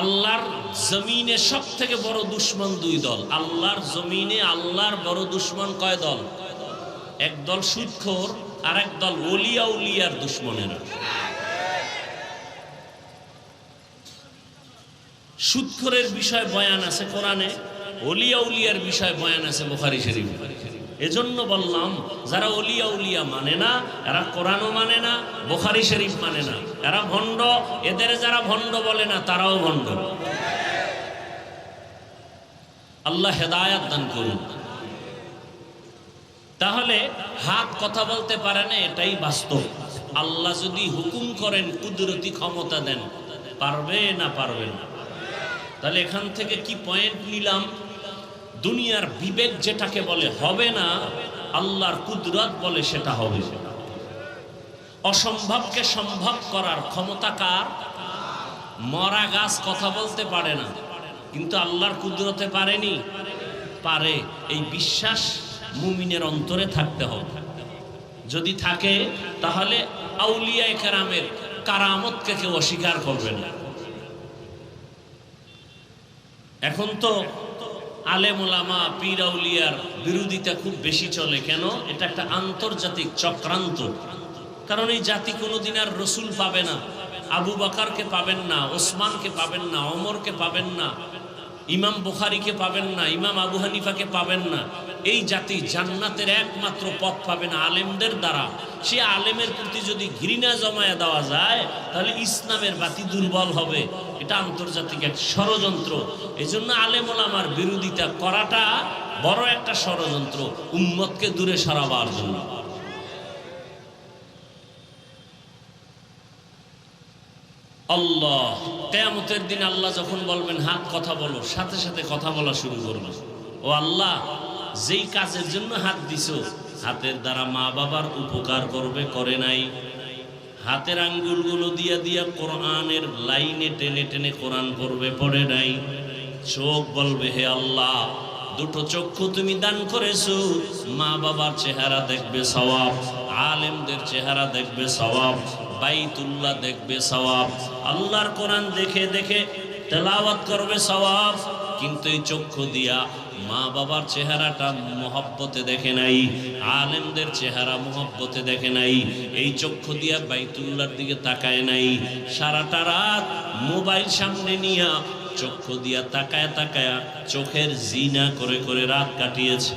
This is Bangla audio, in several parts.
আল্লাহর জমিনে সব থেকে বড় দুশ্মন দুই দল। আল্লাহর জমিনে আল্লাহর বড় দুশ্মন কয় দল? এক দল সুদখোর আর এক দল ওলিয়া উলিয়ার দুশ্মনেরা। সুদখোরের বিষয় বয়ান আছে কোরআনে অলিয়া উলিয়ার বিষয় বয়ান আছে বুখারি শরীফ। এজন্য বললাম, যারা অলিয়া উলিয়া মানে না, এরা কোরআনও মানে না, বোখারি শরীফ মানে না। এরা ভণ্ড, এদের যারা ভণ্ড বলে না, তারাও ভণ্ড। আল্লাহ হেদায়াত দান করুন। তাহলে হাত কথা বলতে পারে না, এটাই বাস্তব। আল্লাহ যদি হুকুম করেন, কুদরতি ক্ষমতা দেন, পারবে না পারবে না? তাহলে এখান থেকে কি পয়েন্ট নিলাম? দুনিয়ার বিবেক যেটাকে বলে হবে না, আল্লাহর কুদরত বলে সেটা হবে। অসম্ভবকে সম্ভব করার ক্ষমতা কার? মরা গাছ কথা বলতে পারে না, কিন্তু আল্লাহর কুদরতে পারেনি। পারে, এই বিশ্বাস মুমিনের অন্তরে থাকতে হবে। যদি থাকে, তাহলে আউলিয়া কেরামের কারামতকে কেউ অস্বীকার করবে না। এখন তো আলেম ওলামা পিরাউলিয়ার বিরোধিতা খুব বেশি চলে। কেন? এটা একটা আন্তর্জাতিক চক্রান্ত। কারণ এই জাতি কোনোদিন আর রসুল পাবে না। আবু বাকারকে পাবেন না, ওসমানকে পাবেন না অমরকে পাবেন না। ইমাম বুখারিকে পাবেন না, ইমাম আবু হানিফাকে পাবেন না। এই জাতি জান্নাতের একমাত্র পথ পাবে না আলেমদের দ্বারা। সে আলেমের প্রতি যদি ঘৃণা জমায়া দেওয়া যায়, তাহলে ইসলামের বাতি দুর্বল হবে। এটা আন্তর্জাতিক এক ষড়যন্ত্র। এই জন্য আলেম ওলামার বিরোধিতা করাটা বড় একটা ষড়যন্ত্র, উম্মতকে দূরে সরাবার জন্য। আল্লাহ, কেয়ামতের দিন আল্লাহ যখন বলবেন হাত কথা বলো। সাথে সাথে কথা বলা শুরু করবে। ও আল্লাহ, যেই কাজের জন্য হাত দিছ, হাতের দ্বারা মা বাবার উপকার করবে, করে নাই। হাতের আঙ্গুলগুলো দিয়া দিয়া কোরআনের লাইনে টেনে টেনে কোরআন পড়বে, পড়ে নাই। চোখ বলবে, হে আল্লাহ, দুটো চক্ষু তুমি দান করেছ। মা বাবার চেহারা দেখবে সওয়াব, আলেমদের চেহারা দেখবে সওয়াব। বাইতুল্লাহ দেখবে সওয়াব। আল্লাহর কোরআন দেখে দেখে তেলাওয়াত করবে সওয়াব। কিন্তু এই চক্ষু দিয়া মা বাবার চেহারাটা মহব্বতে দেখে নাই, আলেমদের চেহারা মহব্বতে দেখে নাই, এই চক্ষু দিয়া বাইতুল্লার দিকে তাকায় নাই। সারাটা রাত মোবাইল সামনে নিয়া চক্ষু দিয়া তাকায় তাকায়া চোখের জিনা করে করে রাত কাটিয়েছে।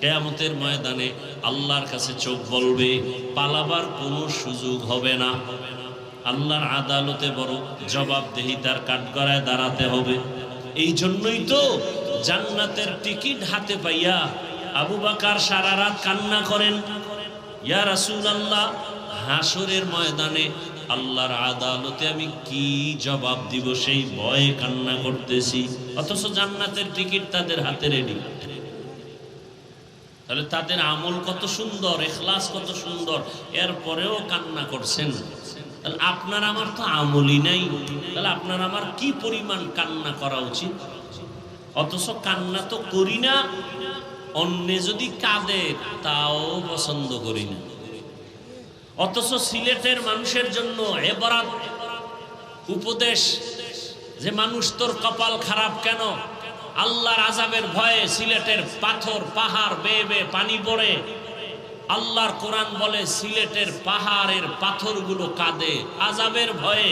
কেয়ামতের ময়দানে আল্লাহর কাছে চোখ বলবে, পালাবার কোনো সুযোগ হবে না। আল্লাহর আদালতে বড় জবাবদেহিতার কাঠগড়ায় দাঁড়াতে হবে। এই জন্যই তো জান্নাতের টিকিট হাতে পাইয়া আবু বাকার সারা রাত কান্না করেন। ইয়া রাসূল আল্লাহ হাসরের ময়দানে আল্লাহর আদালতে আমি কি জবাব দিব সেই ভয়ে কান্না করতেছি। অথচ জান্নাতের টিকিট তাদের হাতে রেডি তাহলে তাদের আমল কত সুন্দর, এখলাস কত সুন্দর, এরপরেও কান্না করছেন। তাহলে আপনার আমার তো আমলই নাই। তাহলে আপনার আমার কি পরিমাণ কান্না করা উচিত? অথচ কান্না তো করি না, অন্য যদি কাঁদে তাও পছন্দ করি না। অথচ সিলেটের মানুষের জন্য এবারাত উপদেশ, যে মানুষ তোর কপাল খারাপ কেন? আল্লাহর আজাবের ভয়ে সিলেটের পাথর, পাহাড় বেয়ে বেয়ে পানি পড়ে। আল্লাহর কোরআন বলে, সিলেটের পাহাড়ের পাথরগুলো কাঁদে। আজাবের ভয়ে,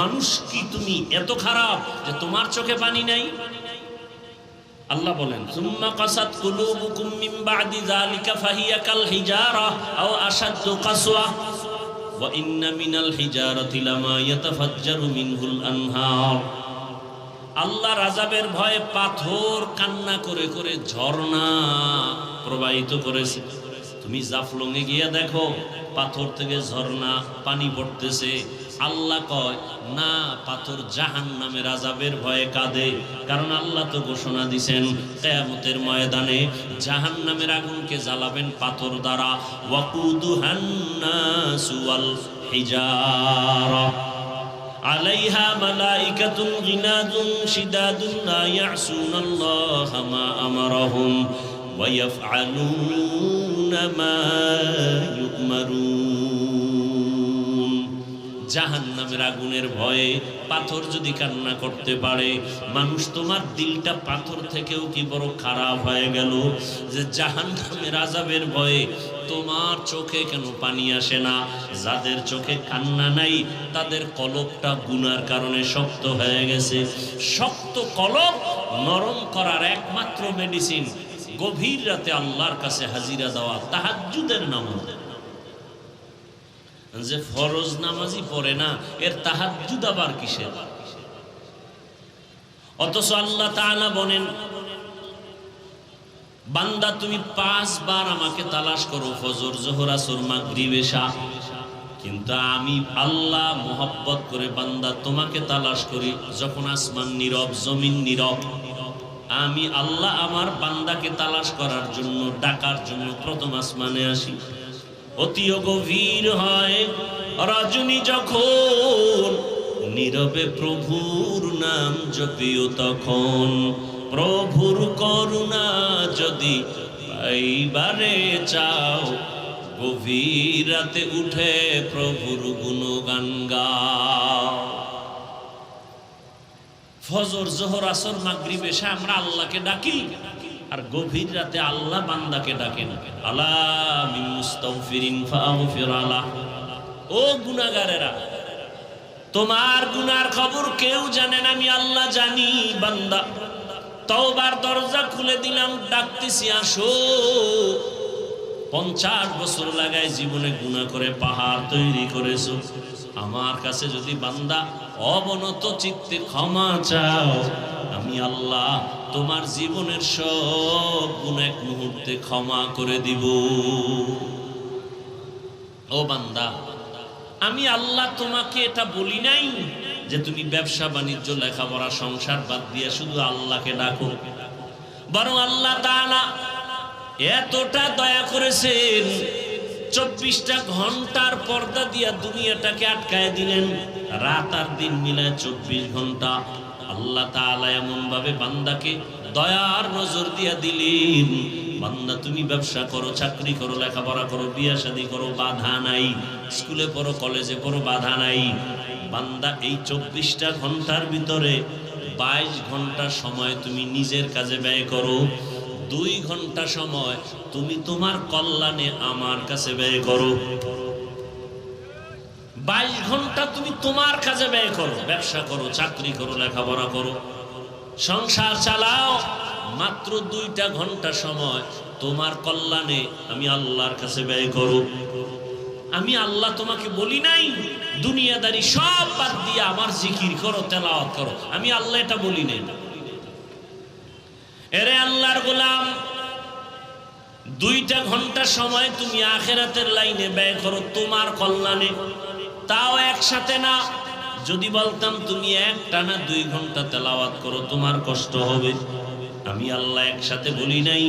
মানুষ কি তুমি এত খারাপ যে তোমার চোখে পানি নাই? আল্লাহ বলেন, সুম্মা কাসাত কুলুবুকুম মিন বাদি যালিকা ফাহিয়া কাল হিজারা আও আশাদ্দু কাসওয়া। ওয়া ইন্না মিনাল হিজারাতি লামা ইয়াতাফাজ্জারু মিনহুল আনহার। আল্লাহ রাজাবের ভয়ে পাথর কান্না করে করে ঝর্ণা প্রবাহিত করেছে। তুমি জাফলংয়ে গিয়ে দেখো, পাথর থেকে ঝর্ণা পানি পড়তেছে। আল্লাহ কয়, না, পাথর জাহান নামে রাজাবের ভয়ে কাঁদে। কারণ আল্লাহ তো ঘোষণা দিছেন, কেয়ামতের ময়দানে জাহান নামের আগুনকে জ্বালাবেন পাথর দ্বারা। ওয়াকুদু হান্নাসু ওয়াল হিজারা। عليها ملائكة غناد شداد لا يعصون الله ما أمرهم ويفعلون ما يؤمرون. জাহান নামের আগুনের ভয়ে পাথর যদি কান্না করতে পারে, মানুষ তোমার দিলটা পাথর থেকেও কি বড় খারাপ হয়ে গেল? যে জাহান নামের আজাবের ভয়ে তোমার চোখে কেন পানি আসে না? যাদের চোখে কান্না নাই, তাদের কলকটা গুনার কারণে শক্ত হয়ে গেছে। শক্ত কলক নরম করার একমাত্র মেডিসিন গভীর রাতে আল্লাহর কাছে হাজিরা দেওয়া তাহাজ্জুদের নামাজ। যে ফরজ নামাজি পড়ে না, এর তাহাজ্জুদ আবার কিসের? অথচ আল্লাহ তাআলা বলেন, বান্দা তুমি পাঁচবার আমাকে তালাশ করো, ফজর, জোহর, আসর, মাগরিব, এশা। কিন্তু আমি আল্লাহ মোহব্বত করে বান্দা তোমাকে তালাশ করি, যখন আসমান নীরব, জমিন নীরব। আমি আল্লাহ আমার বান্দাকে তালাশ করার জন্য, ডাকার জন্য প্রথম আসমানে আসি। অতিও গভীর হয়। রজনী যখন নীরবে প্রভুর নাম জপিও তখন, প্রভুর করুণা যদি পাইবারে চাও, গভীর রাতে উঠে প্রভুর গুণগান গাও। ফজর, জোহর, আসর, মাগরিব এসে আমরা আল্লাহকে ডাকি। আর গভীর রাতে আল্লাহ বান্দাকে ডাকে আলা মুস্তাগফিরিন ফাগফির আলাহ ও গুনাহগারেরা, তোমার গুনার খবর কেউ জানে না, আমি আল্লাহ জানি, বান্দা। তওবার দরজা খুলে দিলাম, ডাকতেছি, আসো। পঞ্চাশ বছর লাগায় জীবনে গুণা করে পাহাড় তৈরি করেছ। আমার কাছে যদি বান্দা অবনত চিত্তে ক্ষমা চাও, আমি আল্লাহ তোমার জীবনের সব গুণ এক মুহূর্তে ক্ষমা করে দিব। ও বান্দা, আমি আল্লাহ তোমাকে এটা বলি নাই যে তুমি ব্যবসা বাণিজ্য, লেখাপড়া, সংসার বাদ দিয়ে শুধু আল্লাহকে ডাকো। বরং আল্লাহ এতটা দয়া করেছেন, চব্বিশটা ঘণ্টার পর্দা দিয়া দুনিয়াটাকে আটকায় দিলেন, রাত আর দিন মিলায় চব্বিশ ঘণ্টা। আল্লাহ তাআলা এমন ভাবে বান্দাকে দয়ার নজর দিয়া দিলেন, বান্দা তুমি ব্যবসা করো, চাকরি করো, লেখাপড়া করো, বিয়া শাদী করো, বাধা নাই, স্কুলে পড়ো, কলেজে পড়ো, বাধা নাই। বান্দা এই চব্বিশটা ঘণ্টার ভিতরে বাইশ ঘণ্টা সময় তুমি নিজের কাজে ব্যয় করো, দুই ঘণ্টা সময় তুমি তোমার কল্যাণে আমার কাছে ব্যয় করো। বাইশ ঘণ্টা তুমি তোমার কাজে ব্যয় করো, ব্যবসা করো, চাকরি করো, লেখাপড়া করো। সংসার চালাও, মাত্র দুইটা ঘণ্টা সময় তোমার কল্যাণে আমি আল্লাহর কাছে ব্যয় করো। আমি আল্লাহ তোমাকে বলি নাই, দুনিয়াদারি সব বাদ দিয়ে আমার জিকির করো, তেলাওয়াত করো। আমি আল্লাহ এটা বলি নাই। এরে আল্লাহর গোলাম, দুইটা ঘণ্টা সময় তুমি আখেরাতের লাইনে ব্যয় করো তোমার কল্যাণে। তাও একসাথে না। যদি বলতাম, তুমি একটা না দুই ঘণ্টা তেলাওয়াত করো, তোমার কষ্ট হবে। আমি আল্লাহ একসাথে বলি নাই,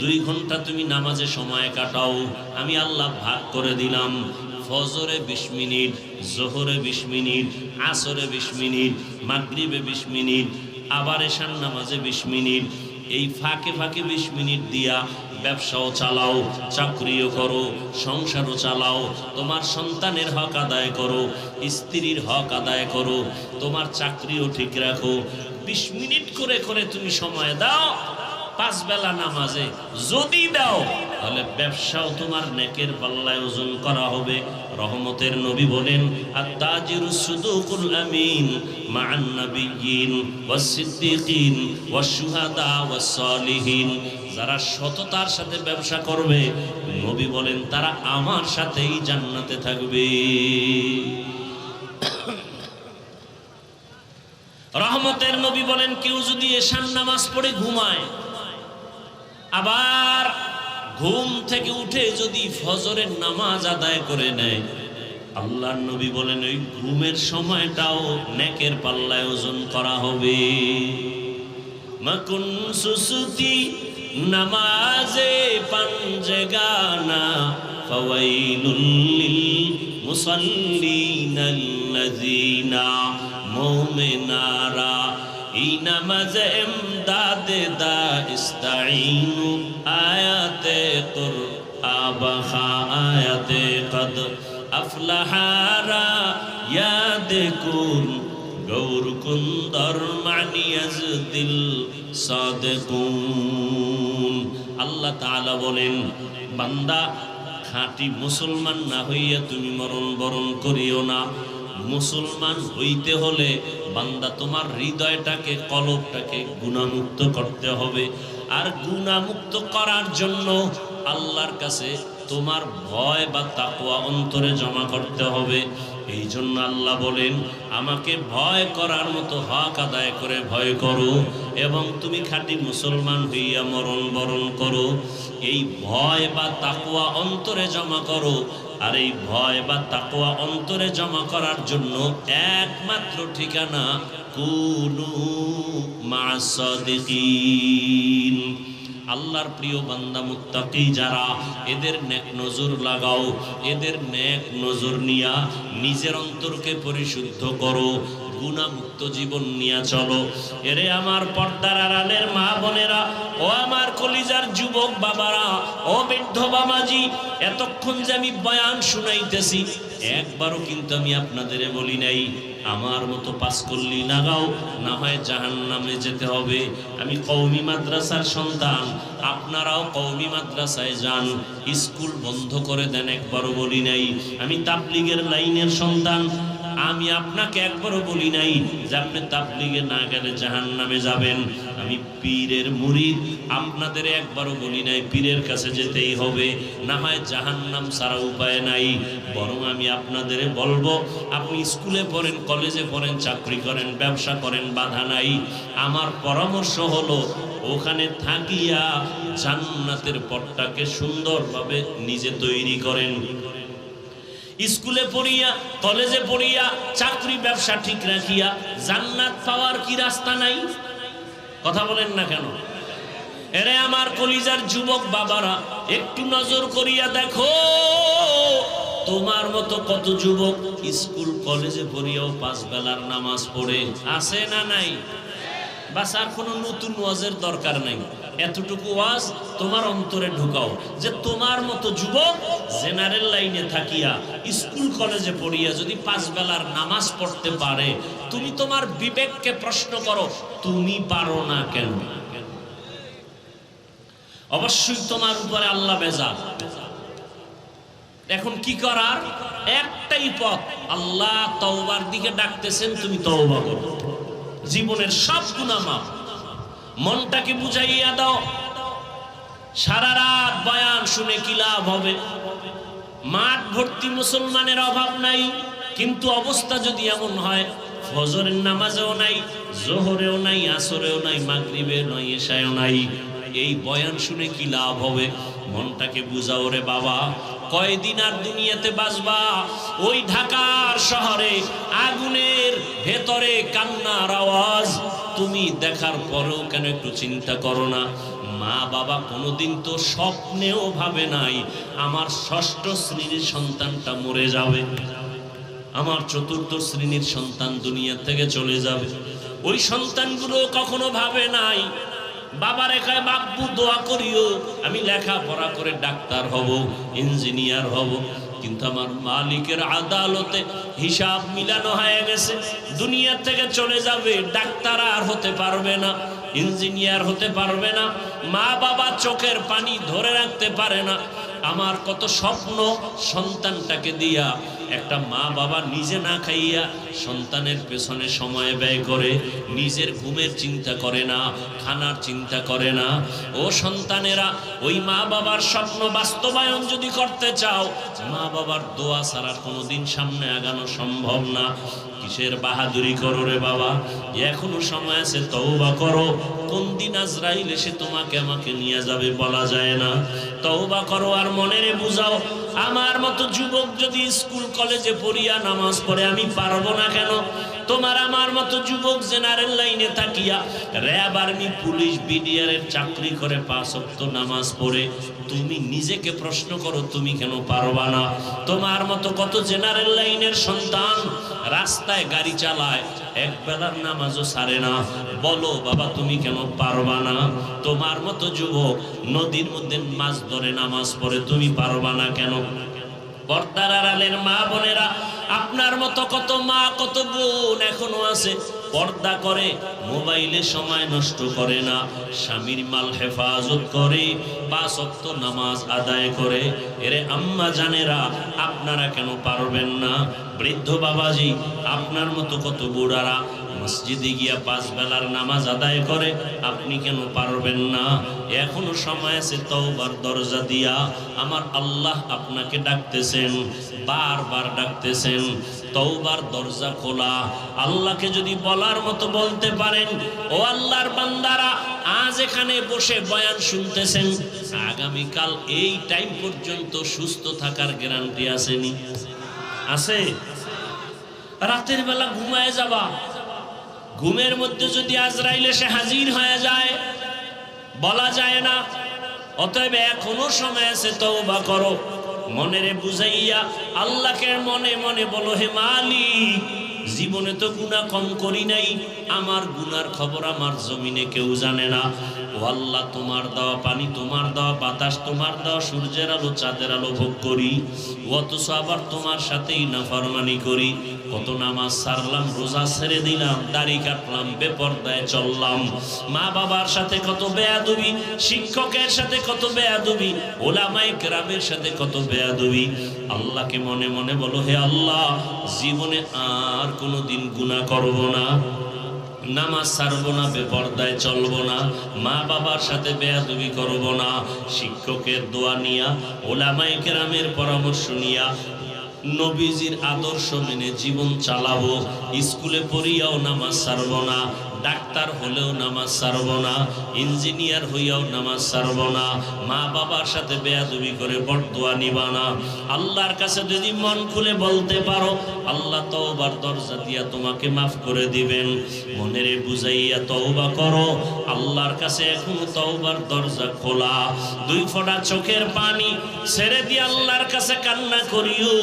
দুই ঘণ্টা তুমি নামাজে সময় কাটাও। আমি আল্লাহ ভাগ করে দিলাম। ফজরে বিশ মিনিট, জোহরে বিশ মিনিট, আসরে বিশ মিনিট, মাগরিবে বিশ মিনিট, আবার এশান নামাজে বিশ মিনিট, এই ফাঁকে ফাঁকে বিশ মিনিট দিয়া ব্যবসাও চালাও, চাকরিও করো, সংসারও চালাও, তোমার সন্তানের হক আদায় করো, স্ত্রীর হক আদায় করো, তোমার চাকরিও ঠিক রাখো। বিশ মিনিট করে করে তুমি সময় দাও পাঁচ বেলা নামাজে যদি দাও তাহলে ব্যবসাও তোমার নেকের পাল্লায় ওজন করা হবে। রহমতের নবী বলেন, আত্তাজিরু সুদুকুল আমিন যারা সততার সাথে ব্যবসা করবে, নবী বলেন, তারা আমার সাথেই জান্নাতে থাকবে। রহমতের নবী বলেন, কেউ যদি এশান নামাজ পড়ে ঘুমায়, আবার ঘুম থেকে উঠে যদি ফজরের নামাজ আদায় করে নেয়, আল্লাহর নবী বলেন, ওই ঘুমের সময়টাও নেকের পাল্লায় ওজন করা হবে। মকুন সুসুতি নামাজে পাঞ্জে গানা ফাওয়াইলুল লিল মুসাল্লিনাল্লাযিনা, মুমিনারা এই দা আবহা গৌর কুন্দর দিল আল্লাহ তাআলা বলেন, বান্দা, খাঁটি মুসলমান না হইয়া তুমি মরণ বরণ করিও না। মুসলমান হইতে হলে বান্দা, তোমার হৃদয়টাকে, কলবটাকে গুণামুক্ত করতে হবে। আর গুণামুক্ত করার জন্য আল্লাহর কাছে তোমার ভয় বা তাকুয়া অন্তরে জমা করতে হবে। এই জন্য আল্লাহ বলেন, আমাকে ভয় করার মতো হক আদায় করে ভয় করো এবং তুমি খাঁটি মুসলমান হইয়া মরণ বরণ করো। এই ভয় বা তাকুয়া অন্তরে জমা করো আর এই ভয় বা তাকোয়া অন্তরে জমা করার জন্য একমাত্র ঠিকানা কুনু মাসাদিকিন। আল্লাহর প্রিয় বান্দা, মুত্তাকি যারা, এদের নেক নজর লাগাও, এদের নেক নজর নিয়া নিজের অন্তরকে পরিশুদ্ধ করো গুণামুক্ত জীবন নিয়ে চলো। এরে আমার পর্দার আড়ালের মা বোনেরা, ও আমার কলিজার যুবক বাবারা, ও বৃদ্ধ বাবাজি, এতক্ষণ যে আমি বয়ান শুনাইতেছি, একবারও কিন্তু আমি আপনাদের বলি নাই, আমার মতো পাস করলি লাগাও না হয় জাহান নামে যেতে হবে। আমি কৌমি মাদ্রাসার সন্তান, আপনারাও কৌমি মাদ্রাসায় যান, স্কুল বন্ধ করে দেন, একবারও বলি নাই। আমি তাবলিগের লাইনের সন্তান আমি আপনাকে একবারও বলি নাই যে আপনি তাবলিগে না গেলে জাহান নামে যাবেন। আমি পীরের মুরিদ, আপনাদের একবারও বলি নাই পীরের কাছে যেতেই হবে। না হয় জাহান নাম সারা উপায় নাই। বরং আমি আপনাদের বলব, আপনি স্কুলে পড়েন, কলেজে পড়েন, চাকরি করেন, ব্যবসা করেন, বাধা নাই। আমার পরামর্শ হলো, ওখানে থাকিয়া জান্নাতের পথটাকে সুন্দরভাবে নিজে তৈরি করেন। স্কুলে পড়িয়া, কলেজে পড়িয়া, চাকরি ব্যবসা ঠিক রাখিয়া, জান্নাত পাওয়ার কি রাস্তা নাই? কথা বলেন না কেন? এরে আমার কলিজার যুবক বাবারা, একটু নজর করিয়া দেখো, তোমার মতো কত যুবক স্কুল, কলেজে পড়িয়াও পাঁচ বেলার নামাজ পড়ে। আছে না নাই? বাস আর কোনো নতুন ওয়াজের দরকার নাই। এতটুকু ওয়াজ তোমার অন্তরে ঢুকাও যে তোমার মতো যুবক জেনারেল লাইনে থাকিয়া স্কুল কলেজে পড়িয়া যদি পাঁচ বেলার নামাজ পড়তে পারে, তুমি তোমার বিবেককে প্রশ্ন করো, তুমি পারো না কেন? অবশ্যই তোমার উপরে আল্লাহ বেজা এখন কি করার? একটাই পথ, আল্লাহ তওবার দিকে ডাকতেছেন, তুমি তওবা করো। জীবনের সব গুণা মাপ মনটাকে বুঝাইয়া দাও। সারা রাত বয়ান শুনে কি লাভ হবে? মাঠ ভর্তি মুসলমানের অভাব নাই, কিন্তু অবস্থা যদি এমন হয়, ফজরের নামাজেও নাই, জোহরেও নাই, আসরেও নাই, মাগরিবেও নাই, এশায়ও নাই। এই বয়ান শুনে কি লাভ হবে? মনটাকে বুঝাও রে বাবা। কয়দিন আর দুনিয়াতে বাসবা ওই ঢাকার শহরে আগুনের ভেতরে কান্নার আওয়াজ। তুমি দেখার পরেও কেন একটু চিন্তা করো না? মা বাবা কোনোদিন তো স্বপ্নেও ভাবে নাই, আমার ষষ্ঠ শ্রেণির সন্তানটা মরে যাবে। আমার চতুর্থ শ্রেণির সন্তান দুনিয়া থেকে চলে যাবে। ওই সন্তানগুলো কখনো ভাবে নাই বাবার একাই বাব্বু দোয়া করিও, আমি লেখাপড়া করে ডাক্তার হব, ইঞ্জিনিয়ার হব। কিন্তু আমার মালিকের আদালতে হিসাব মিলানো হয়ে গেছে। দুনিয়া থেকে চলে যাবে, ডাক্তার আর হতে পারবে না, ইঞ্জিনিয়ার হতে পারবে না, মা বাবা চোখের পানি ধরে রাখতে পারে না। আমার কত স্বপ্ন সন্তানটাকে দিয়া একটা মা বাবা নিজে না খাইয়া সন্তানের পেছনে সময় ব্যয় করে, নিজের ঘুমের চিন্তা করে না, খানার চিন্তা করে না। ও সন্তানেরা, ওই মা বাবার স্বপ্ন বাস্তবায়ন যদি করতে চাও, মা বাবার দোয়া ছাড়া কোনোদিন সামনে আগানো সম্ভব না। কিসের বাহাদুরি করো রে বাবা? এখনও সময় আছে, তওবা করো। কোন দিন আজরাইল এসে তোমাকে আমাকে নিয়ে যাবে বলা যায় না। তওবা করো আর মনেরে বুঝাও, আমার মতো যুবক যদি স্কুল, কলেজে পড়িয়া নামাজ পড়ে, আমি পারব না কেন? তোমার আমার মতো যুবক জেনারেল লাইনে থাকিয়া, র্যাব আর্মি, পুলিশ বিডিআরের চাকরি করে পাঁচ অক্ত নামাজ পড়ে, তুমি নিজেকে প্রশ্ন করো, তুমি কেন পারবা না? তোমার মতো কত জেনারেল লাইনের সন্তান রাস্তায় গাড়ি চালায়, এক বেলার নামাজও সারে না। বলো, বাবা, তুমি কেন পারবা না? তোমার মতো যুবক নদীর মধ্যে মাছ ধরে নামাজ পড়ে, তুমি পারবা না কেন? পর্দার আড়ালের মা বোনেরা, আপনার মতো কত মা, কত বোন এখনও আছে। পর্দা করে, মোবাইলে সময় নষ্ট করে না। স্বামীর মাল হেফাজত করে, পাঁচ অক্ত নামাজ আদায় করে। এরে আম্মা জানেরা, আপনারা কেন পারবেন না? বৃদ্ধ বাবাজি, আপনার মতো কত বুড়ারা? মসজিদে গিয়া পাঁচ বেলার নামাজ আদায় করে, আপনি কেন পারবেন না? এখনও সময় আছে তওবার দরজা দিয়া। আমার আল্লাহ আপনাকে ডাকতেছেন, বারবার ডাকতেছেন, তওবার দরজা খোলা। আল্লাহকে যদি বলার মতো বলতে পারেন, ও আল্লাহর বান্দারা, আজ এখানে বসে বয়ান শুনতেছেন, আগামীকাল এই টাইম পর্যন্ত সুস্থ থাকার গ্যারান্টি আসেনি? আছে? রাতের বেলা ঘুমায় যাবা। ঘুমের মধ্যে যদি আজরাইল এসে হাজির হয়ে যায়, বলা যায় না। অতএব এখনও সময় আছে তো বা করো। মনেরে বুঝাইয়া আল্লাহকে মনে মনে বলো, হে মালিক জীবনে তো গুনাহ কম করি নাই। আমার গুনার খবর আমার জমিনে কেউ জানে না। ও আল্লাহ, তোমার দেওয়া পানি, তোমার দেওয়া বাতাস, তোমার দেওয়া সূর্যের আলো, চাঁদের আলো ভোগ করি। অথচ আবার তোমার সাথেই নাফরমানি করি। কত নামাজ সারলাম, রোজা ছেড়ে দিলাম, দাড়ি কাটলাম, বেপর্দায় চললাম। মা বাবার সাথে কত বেয়াদবি, শিক্ষকের সাথে কত বেয়াদবি ওলামাই গ্রামের সাথে কত বেয়াদবি। আল্লাহকে মনে মনে বলো, হে আল্লাহ, জীবনে আর কোনো দিন গুণা করব না। নামাজ ছাড়বো না, বেপর্দায় চলবো না মা বাবার সাথে বেয়াদবি করব না। শিক্ষকের দোয়া নিয়া ওলামাই কেরামের পরামর্শ নিয়া, নবীজির আদর্শ মেনে জীবন চালাবো। স্কুলে পড়িয়াও নামাজ ছাড়ব না। ডাক্তার হলেও নামাজ ছাড়ব না, ইঞ্জিনিয়ার হইয়াও নামাজ ছাড়ব না, মা বাবার সাথে বেয়াদবি করে বরদোয়া নিবা না। আল্লাহর কাছে যদি মন খুলে বলতে পারো, আল্লাহ তওবার দরজা দিয়া তোমাকে মাফ করে দিবেন। মনেরে বুঝাইয়া তওবা করো, আল্লাহর কাছে এখনও তওবার দরজা খোলা। দুই ফোঁটা চোখের পানি ছেড়ে দিয়ে আল্লাহর কাছে কান্না করিও,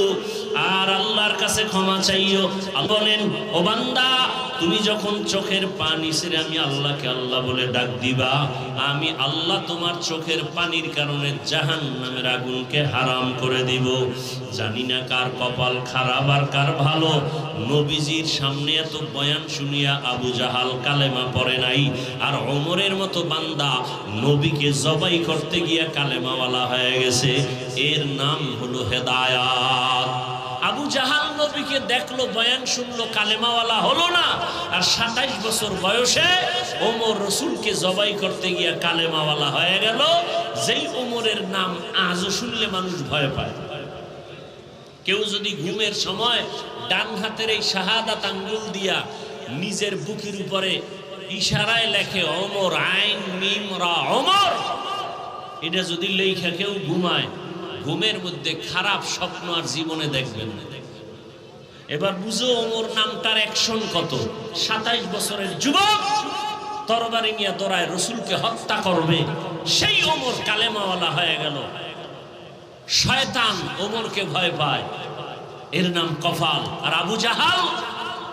আর আল্লাহর কাছে ক্ষমা চাইও। বলেন, ও বান্দা তুমি যখন চোখের পানি ছেড়ে আমি আল্লাহকে আল্লাহ বলে ডাক দিবা, আমি আল্লাহ তোমার চোখের পানির কারণে জাহান নামের আগুনকে হারাম করে দিব। জানি না কার কপাল খারাপ আর কার ভালো। নবীজির সামনে এত বয়ান শুনিয়া আবু জাহাল কালেমা পড়ে নাই। আর অমরের মতো বান্দা নবীকে জবাই করতে গিয়া কালেমাওয়ালা হয়ে গেছে। এর নাম হলো হেদায়াত। জাহাল নবীকে দেখল, বয়ান শুনলো, কালেমাওয়ালা হলো না। আর সাতাইশ বছর বয়সে ওমর রসুলকে জবাই করতে গিয়া কালেমাওয়ালা হয়ে গেল। যেই ওমরের নাম আজও শুনলে মানুষ ভয় পায়। কেউ যদি ঘুমের সময় ডান হাতের এই শাহাদাত আঙ্গুল দিয়া নিজের বুকের উপরে ইশারায় লেখে অমর আইন, মিম, রা অমর এটা যদি লেখা কেউ ঘুমায় ঘুমের মধ্যে খারাপ স্বপ্ন আর জীবনে দেখবেন না। এবার বুঝো ওমর নামটার অ্যাকশন কত। সাতাইশ বছরের যুবক তরবারি নিয়ে দৌড়ায় রসুলকে হত্যা করবে। সেই ওমর কালেমাওয়ালা হয়ে গেল। শয়তান ওমরকে ভয় পায়। এর নাম কফাল। আর আবু জাহাল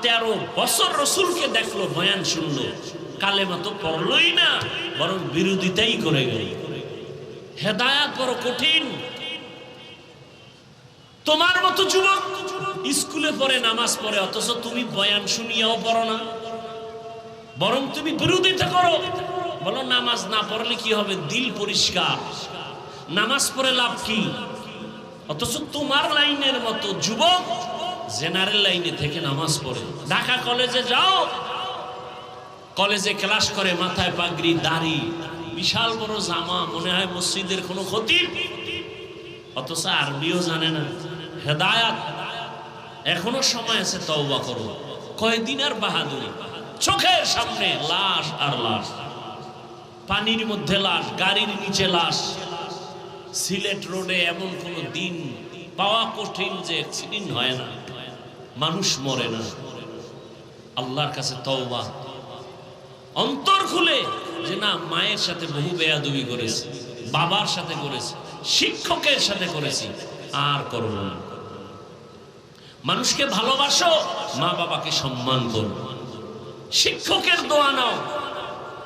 তেরো বছর রসুলকে দেখল, বয়ান শুনলো। কালেমা তো পড়লই না, বরং বিরোধিতাই করে গেল। হেদায়াত বড় কঠিন। তোমার মতো যুবক স্কুলে পড়ে, নামাজ পড়ে, অথচ তুমি বয়ান শুনিয়াও পড়ো না। বরং তুমি বিরোধিতা করো। বলো, নামাজ না পড়লে কি হবে? দিল পরিষ্কার। নামাজ পড়ে লাভ কি? অথচ তোমার লাইনের মতো যুবক জেনারেল লাইনে থেকে নামাজ পড়ে। ঢাকা কলেজে যাও। কলেজে ক্লাস করে, মাথায় পাগড়ি, দাড়ি। বিশাল বড় জামা, মনে হয় মসজিদের কোনো ক্ষতি? অথচ আরবিও জানে না। হেদায়াত। এখনও সময় আছে তওবা করো কয়দিন আর বাহাদুরি? চোখের সামনে লাশ আর লাশ। পানির মধ্যে লাশ, গাড়ির নিচে লাশ। সিলেট রোডে এমন কোন দিন পাওয়া কঠিন যে অ্যাক্সিডেন্ট হয় না। মানুষ মরে না। আল্লাহর কাছে তওবা। অন্তর খুলে যে না, মায়ের সাথে বহু বেয়াদবি করেছি, বাবার সাথে করেছি, শিক্ষকের সাথে করেছি, আর করব না। মানুষকে ভালোবাসো, মা বাবাকে সম্মান করো। শিক্ষকের দোয়া নাও।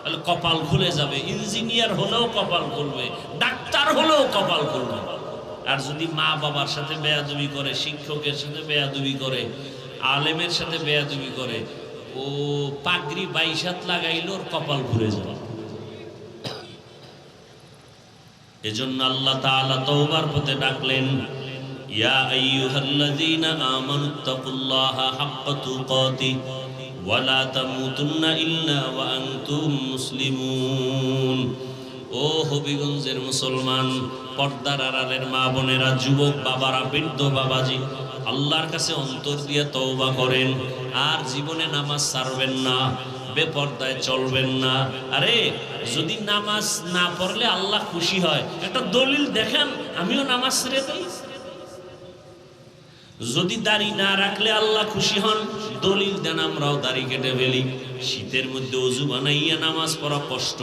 তাহলে কপাল খুলে যাবে, ইঞ্জিনিয়ার হলেও কপাল খুলবে, ডাক্তার হলেও কপাল খুলবে। আর যদি মা বাবার সাথে বেয়াদবি করে, শিক্ষকের সাথে বেয়াদবি করে, আলেমের সাথে বেয়াদবি করে, ও পাগড়ি বাইশাত লাগাইল ওর কপাল ঘুরে যাবে। এজন্য আল্লাহ তাআলা তওবার পথে ডাকলেন ইয়া আইয়ুহাল্লাযীনা আমানুত্তাকুল্লাহা হাক্কা তুকাতি ওয়া লা তামুতুন্না ইল্লা ওয়া আনতুম মুসলিমুন ও হবিগঞ্জের মুসলমান, পর্দার আড়ালের মা বোনেরা, যুবক বাবারা, বৃদ্ধ বাবাজি, আল্লাহর কাছে অন্তর দিয়ে তওবা করেন। আর জীবনে নামাজ ছাড়বেন না, বেপর্দায় চলবেন না। আরে, যদি নামাজ না পড়লে আল্লাহ খুশি হয়। একটা দলিল দেখেন, আমিও নামাজ ছেড়ে দেই। যদি দাড়ি না রাখলে আল্লাহ খুশি হন, দলিল দেন আমরাও দাড়ি কেটে ফেলি। শীতের মধ্যে অজু বানাইয়া নামাজ পড়া কষ্ট।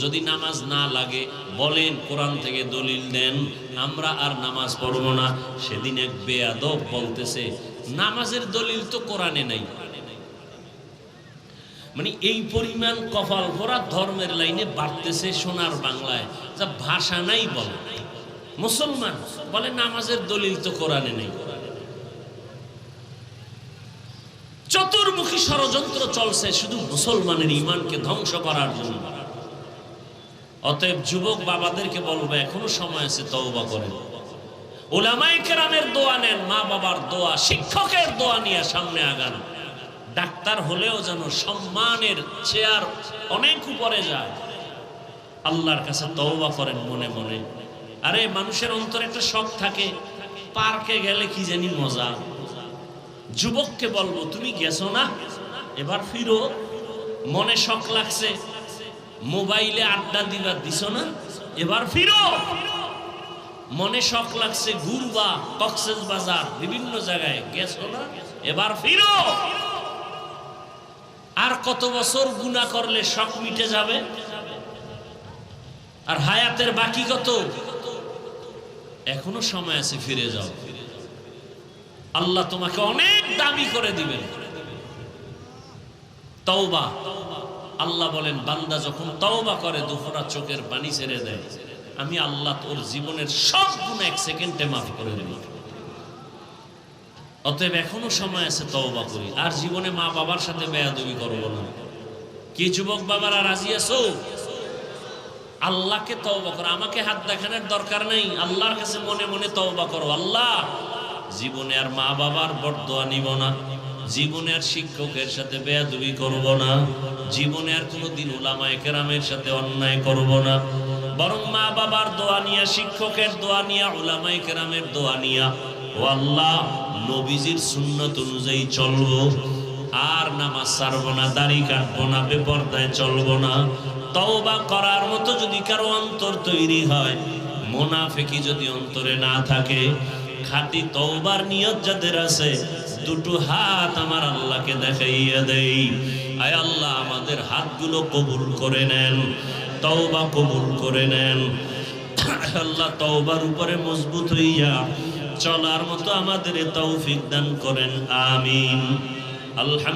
যদি নামাজ না লাগে, বলেন কোরআন থেকে দলিল দেন, আমরা আর নামাজ পড়ব না। সেদিন এক বেয়াদব বলতেছে, নামাজের দলিল তো কোরআনে নাই। মানে এই পরিমাণ কপাল ভরা ধর্মের লাইনে বাড়তেছে সোনার বাংলায়। যা ভাষা নাই বলে। মুসলমান বলে, নামাজের দলিল তো কোরআনে নেই। চতুর্মুখী ষড়যন্ত্র চলছে শুধু মুসলমানের ইমানকে ধ্বংস করার জন্য। অতএব যুবক বাবাদেরকে বলব, এখনও সময় আছে তওবা করেন ওলামাই কেরামের দোয়া নেন, মা বাবার দোয়া, শিক্ষকের দোয়া নিয়ে সামনে আগান। ডাক্তার হলেও যেন সম্মানের চেয়ার অনেক উপরে যায়। আল্লাহর কাছে তওবা করেন মনে মনে। আরে, মানুষের অন্তরে একটা শখ থাকে, পার্কে গেলে কি জানি মজা। যুবককে বলব, তুমি গেছো না? এবার ফিরো। মনে শখ লাগছে। মোবাইলে আড্ডা দিবার দিছ না? এবার ফিরো। মনে শখ লাগছে, ঘুরবা, কক্সেস বাজার, বিভিন্ন জায়গায়। গেছো না? এবার ফিরো। আর কত বছর গুণা করলে শখ মিটে যাবে? আর হায়াতের বাকি কত? এখনও সময় আছে, ফিরে যাও। আল্লাহ তোমাকে অনেক দামি করে দিবেন। তওবা। আল্লাহ বলেন, বান্দা যখন তওবা করে দুফোরা চোখের পানি ছেড়ে দেয়। আমি আল্লাহ তোর জীবনের সব গুণ এক সেকেন্ডে মাফ করে দেব। অতএব এখনও সময় আছে তওবা করি। আর জীবনে মা বাবার সাথে বেয়াদবি করব না। কি যুবক বাবারা, রাজি আছো? আল্লাহকে তওবা করো। আমাকে হাত দেখানোর দরকার নেই। আল্লাহর কাছে মনে মনে তওবা করো। আল্লাহ জীবনে আর মা বাবার বরদোয়া নিব না। জীবনে আর শিক্ষকের সাথে বেয়াদবি করব না। জীবনে আর কোনোদিন উলামায়ে কেরামের সাথে অন্যায় করব না। বরং মা বাবার দোয়া নিয়া, শিক্ষকের দোয়া নিয়া উলামায়ে কেরামের দোয়া নিয়া, ও আল্লাহ, নবীজির সুন্নত অনুযায়ী চলবো। আর নামাজ ছাড়বো না, দাড়ি কাটবো না, বেপর্দায় চলবো না। তওবা করার মতো যদি কারও অন্তর তৈরি হয়, মোনাফেকি যদি অন্তরে না থাকে খাঁটি তওবার নিয়ত যাদের আছে, দুটো হাত আমার আল্লাহকে দেখাইয়া দেই। আয় আল্লাহ, আমাদের হাতগুলো কবুল করে নেন, তওবা কবুল করে নেন। আল্লাহ তওবার উপরে মজবুত হইয়া চলার মতো আমাদের তৌফিক দান করেন, আমিন। আলহামদুলিল্লাহ।